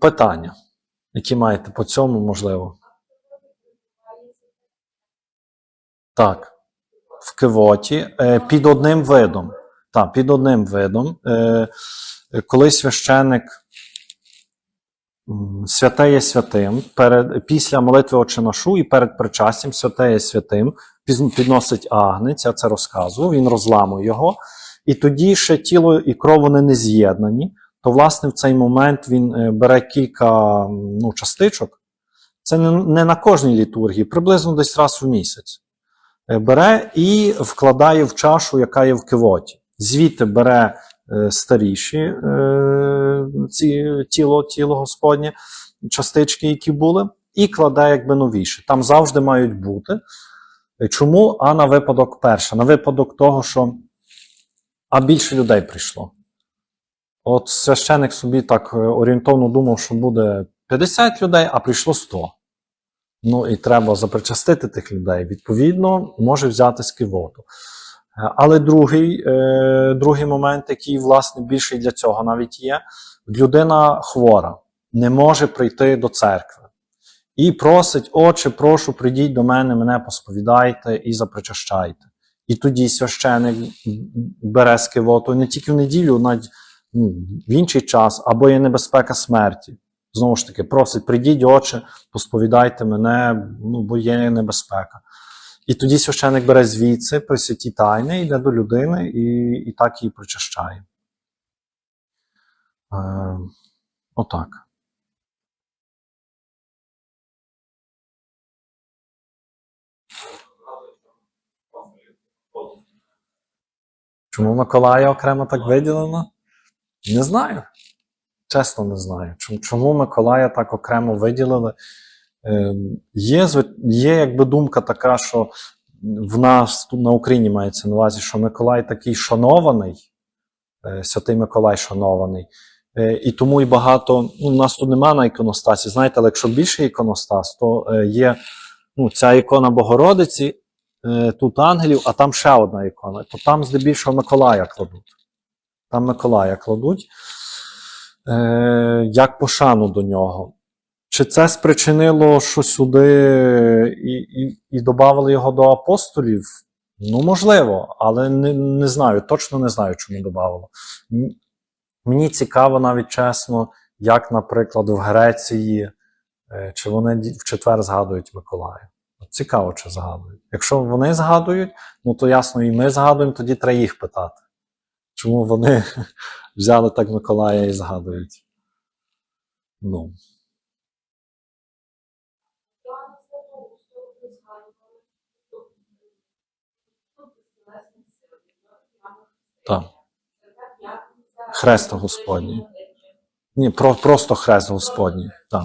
Питання, які маєте по цьому, можливо. Так. В кивоті е, під одним видом. Так, під одним видом. Е, коли священик святе святим, перед, після молитви Отчинашу і перед причастям святе святим, підносить агнець, я це розказував, він розламує його. І тоді ще тіло і кров вони не з'єднані, то власне в цей момент він е, бере кілька ну, частичок. Це не, на кожній літургії, приблизно десь раз в місяць. Е, Бере і вкладає в чашу, яка є в кивоті. Звідти бере е, старіші ці, тіло, тіло Господнє, частички, які були, і кладе якби новіші. Там завжди мають бути. Чому? А на випадок перше? На випадок того, що а більше людей прийшло. От священик собі так е, орієнтовно думав, що буде 50 людей, а прийшло 100. Ну і треба запричастити тих людей. Відповідно, може взяти з кивоту. Е, Але другий, е, другий момент, який, власне, більший для цього навіть є: людина хвора, не може прийти до церкви. І просить, отче, прошу, прийдіть до мене, мене посповідайте і запричащайте. І тоді священик бере з кивоту не тільки в неділю, навіть в інший час, або є небезпека смерті. Знову ж таки, просить, прийдіть, отче, посповідайте мене, ну, бо є небезпека. І тоді священик бере звідси при святі тайни, йде до людини і, і так її причащає. Е, отак. Чому Миколая окремо так виділено? Не знаю. Чесно, не знаю. Чому, Миколая так окремо виділили? Е, є, є якби думка така, що в нас тут на Україні мається на увазі, що Миколай такий шанований, е, святий Миколай шанований. Е, і тому і багато. Ну, у нас тут немає на іконостасі. Знаєте, але якщо більше іконостас, то е, є ну, ця ікона Богородиці, тут ангелів, а там ще одна ікона. То там здебільшого Миколая кладуть. Там Миколая кладуть. Е, як пошану до нього. Чи це спричинило, що сюди і, і, і додали його до апостолів? Ну, можливо, але не, не знаю, точно не знаю, чому додавало. Мені цікаво навіть чесно, як, наприклад, в Греції, е, чи вони в четвер згадують Миколая. Цікаво, чи згадують. Якщо вони згадують, ну то ясно, і ми згадуємо, тоді треба їх питати. Чому вони взяли так Миколая і згадують? Ну. Так. Хрест Господній. Ні, про, просто хрест Господній. Так.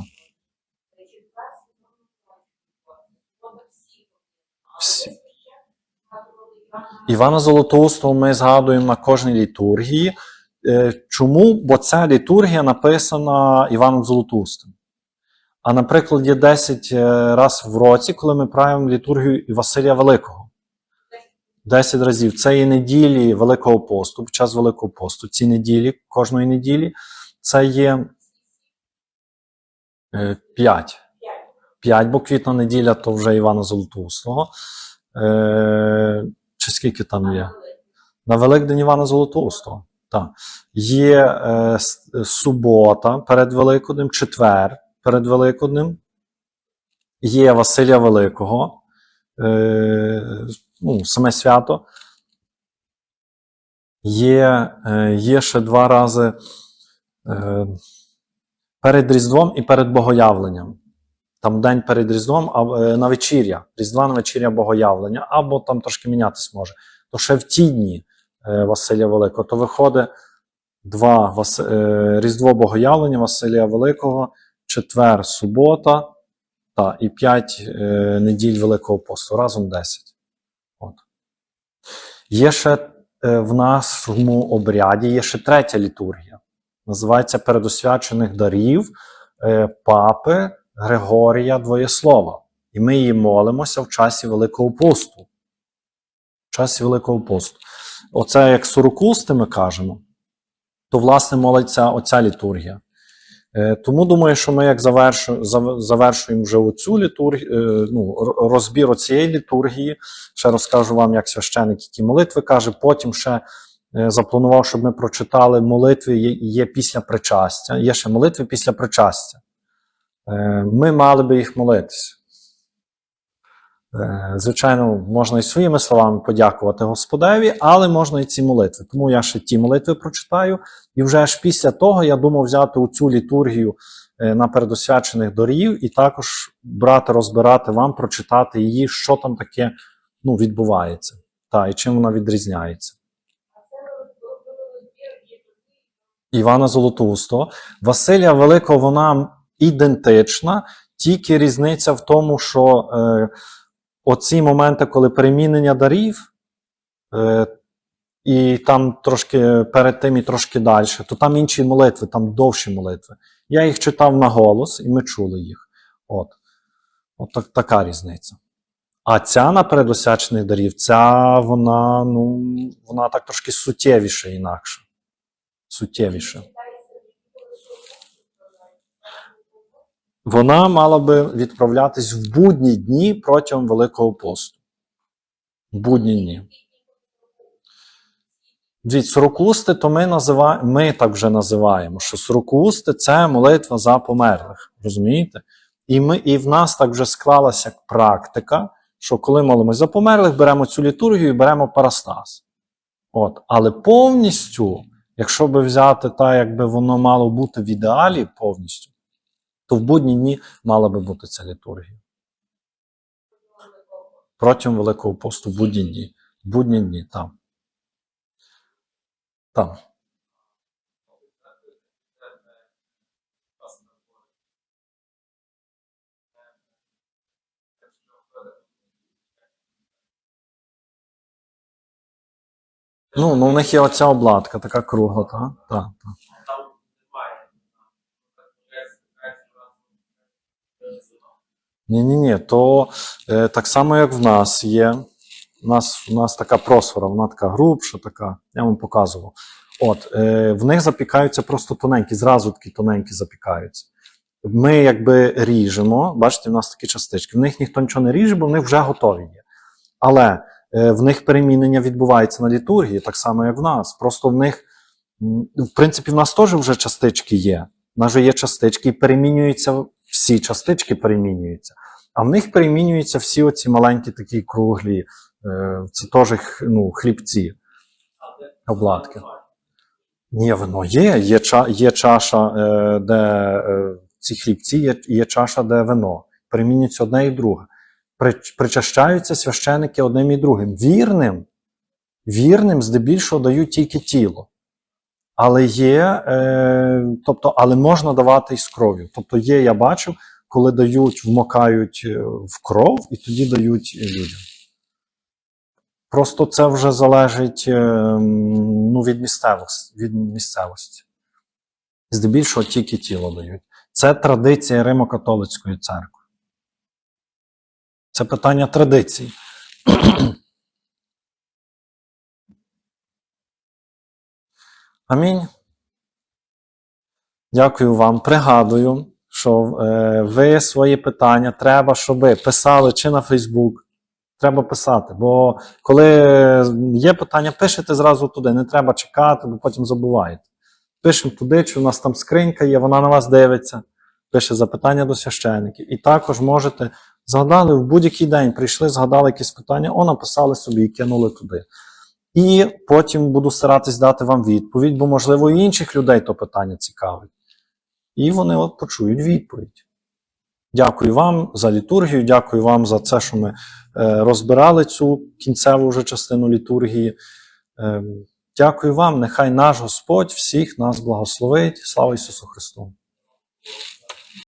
Всі. Івана Золотоустого ми згадуємо на кожній літургії. Е, Чому? Бо ця літургія написана Іваном Золотоустим. А, наприклад, є 10 раз в році, коли ми правимо літургію і Василія Великого. 10 разів. Це є неділі Великого посту, під час Великого посту. Ці неділі, кожної неділі, це є 5. 5, бо квітна неділя то вже Івана Золотоустого. Скільки там є? На Великдень Івана Золотоустого. Так. Є е, субота перед Великоднем, четвер перед Великоднем. Є Василя Великого. Е, ну, саме свято. Є, е, є ще два рази е, перед Різдвом і перед Богоявленням. Там день перед Різдвом, а е, на вечіря, Різдва на вечіря Богоявлення, або там трошки мінятись може. То ще в ті дні е, Василя Великого, то виходить два Вас, е, Різдво Богоявлення Василія Великого, четвер, субота та, і п'ять неділь Великого посту, разом 10. От. Є ще в нашому обряді є ще третя літургія. Називається Передосвячених дарів папи Григорія Двоєслова. І ми її молимося в часі Великого посту. В часі Великого посту. Оце як сорокусти ми кажемо, то власне молиться оця літургія. Е, Тому думаю, що ми як завершу, завершуємо вже оцю літургію, ну, розбір цієї літургії. Ще розкажу вам, як священик які молитви каже. Потім ще е, запланував, щоб ми прочитали молитви, є після причастя. Є ще молитви після причастя. Е, Ми мали би їх молитися. Е, Звичайно, можна і своїми словами подякувати Господеві, але можна і ці молитви. Тому я ще ті молитви прочитаю. І вже аж після того я думав взяти цю літургію е, на передосвячених дорів і також брати, розбирати вам, прочитати її, що там таке ну, відбувається, та, і чим вона відрізняється. Івана Золотоустого. Василія Великого вона ідентична, тільки різниця в тому, що е, оці моменти, коли перемінення дарів, е, і там трошки перед тим і трошки далі, то там інші молитви, там довші молитви. Я їх читав на голос, і ми чули їх. От, От так, така різниця. А ця на передосячених дарів, ця вона, ну, вона так трошки суттєвіше інакше. Суттєвіше. Вона мала би відправлятись в будні дні протягом Великого посту. В будні дні. Дивіться, сорокусти, то ми називаємо, ми так вже називаємо, що сорокусти це молитва за померлих. Розумієте? І, ми, і в нас так вже склалася практика, що коли молимось за померлих, беремо цю літургію і беремо парастас. От. Але повністю, якщо би взяти так, якби воно мало бути в ідеалі повністю, то в будні дні мала би бути ця літургія. Протягом Великого посту в будні дні. В будні дні, так. Так. Ну, ну, у них є оця обладка, така кругла, так? Так, так. Ні, ні, ні, то е, так само, як в нас є. У нас, у нас така просфора, вона така грубша, така, я вам показував. От, е, в них запікаються просто тоненькі, зразу такі тоненькі запікаються. Ми якби ріжемо, бачите, в нас такі частички. В них ніхто нічого не ріже, бо в них вже готові є. Але е, в них перемінення відбувається на літургії, так само, як в нас. Просто в них, в принципі, в нас теж вже частички є. В нас же є частички, і перемінюються, всі частички перемінюються. А в них перемінюються всі оці маленькі такі круглі, е, це теж ну, хлібці, обладки. Ні, воно є. Є, є чаша, е, де е, ці хлібці, є, є чаша, де вино. Перемінюється одне і друге. Причащаються священики одним і другим. Вірним, вірним здебільшого дають тільки тіло. Але є, е, тобто, але можна давати і з кров'ю. Тобто є, я бачив, коли дають, вмокають е, в кров і тоді дають людям. Просто це вже залежить е, ну, від, місцевості, від місцевості. Здебільшого тільки тіло дають. Це традиція Римо-католицької церкви. Це питання традицій. Амінь. Дякую вам. Пригадую, що е, ви свої питання треба, щоб писали чи на Фейсбук. Треба писати. Бо коли є питання, пишете зразу туди. Не треба чекати, бо потім забуваєте. Пишемо туди, чи у нас там скринька є, вона на вас дивиться, пише запитання до священиків. І також можете згадали в будь-який день, прийшли, згадали якісь питання, о, написали собі і кинули туди. І потім буду старатись дати вам відповідь, бо, можливо, і інших людей то питання цікавить. І вони от почують відповідь. Дякую вам за літургію, дякую вам за це, що ми е, розбирали цю кінцеву вже частину літургії. Е, дякую вам, нехай наш Господь всіх нас благословить. Слава Ісусу Христу!